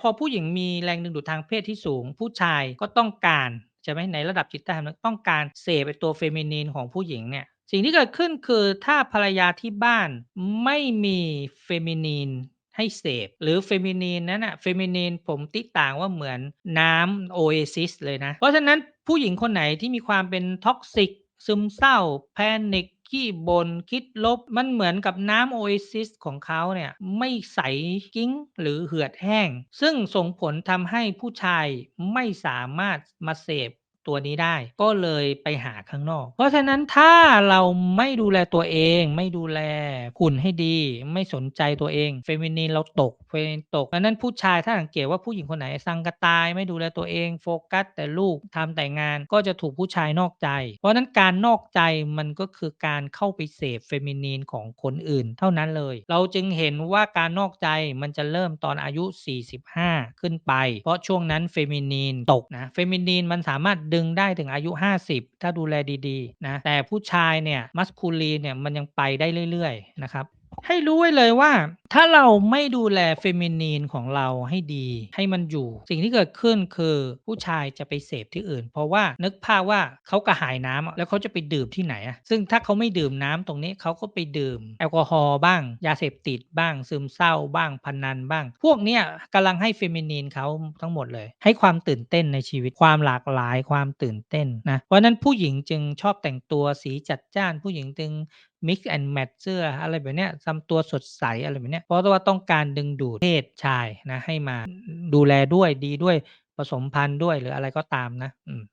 พอผู้หญิงมีแรงดึงดูดทางเพศที่สูง ผู้ชายก็ต้องการใช่ไหมในระดับจิตใต้สำนึกต้องการเสพไอ้ตัว Feminine ของผู้หญิงเนี่ยสิ่งที่เกิดขึ้นคือถ้าภรรยาที่บ้านไม่มี Feminine ให้เสพหรือ Feminine นั้นน่ะ Feminine ผมติต่างว่าเหมือนน้ำ Oasis เลยนะ เพราะฉะนั้นผู้หญิงคนไหนที่มีความเป็น Toxic ซึมเศร้า Panic ขี้บ่นคิดลบ มันเหมือนกับน้ำโอเอซิสของเขาเนี่ยไม่ใสกิ้งหรือเหือดแห้ง ซึ่งส่งผลทำให้ผู้ชายไม่สามารถมาเสพ ตัวนี้ได้ ก็เลยไปหาข้างนอก เพราะฉะนั้นถ้าเราไม่ดูแลตัวเอง ไม่ดูแลหุ่นให้ดี ไม่สนใจตัวเอง Feminine เราตก Feminine ตกดังนั้นผู้ชายถ้าสังเกตว่าผู้หญิงคนไหนสังกะตาย ไม่ดูแลตัวเอง โฟกัสแต่ลูกทำแต่งานก็จะถูกผู้ชายนอกใจ เพราะฉะนั้นการนอกใจมันก็คือการเข้าไปเสพ Feminine ของคนอื่น เท่านั้นเลย เราจึงเห็นว่าการนอกใจมันจะเริ่มตอนอายุ 45 ขึ้นไป เพราะช่วงนั้น Feminine ตกนะ Feminine มันสามารถดึงได้ถึงอายุ 50 ถ้าดูแลดีๆนะแต่ผู้ชายเนี่ยมัสคูลีเนี่ยมันยังไปได้เรื่อยๆนะครับให้รู้ไว้เลยว่าถ้าเราไม่ดูแล Feminine ของเราให้ดีให้มันอยู่ สิ่งที่เกิดขึ้นคือผู้ชายจะไปเสพที่อื่น เพราะว่านึกภาพว่าเขากระหายน้ำอะแล้วเขาจะไปดื่มที่ไหนอะซึ่งถ้าเขาไม่ดื่มน้ำตรงนี้เขาก็ไปดื่ม แอลกอฮอล์บ้าง ยาเสพติดบ้าง ซึมเศร้าบ้างพนันบ้าง พวกเนี้ยกำลังให้ Feminine เขาทั้งหมดเลย ให้ความตื่นเต้นในชีวิตความหลากหลายความตื่นเต้นนะเพราะฉะนั้นผู้หญิงจึงชอบแต่งตัวสีจัดจ้าน ผู้หญิงจึง Mix and Match เสื้ออะไรแบบเนี้ยทำตัวสดใสอะไรแบบเนี้ยเพราะว่าต้องการดึงดูดเพศชายนะให้มาดูแลด้วยดีด้วยผสมพันธุ์ด้วยหรืออะไรก็ตามนะอืม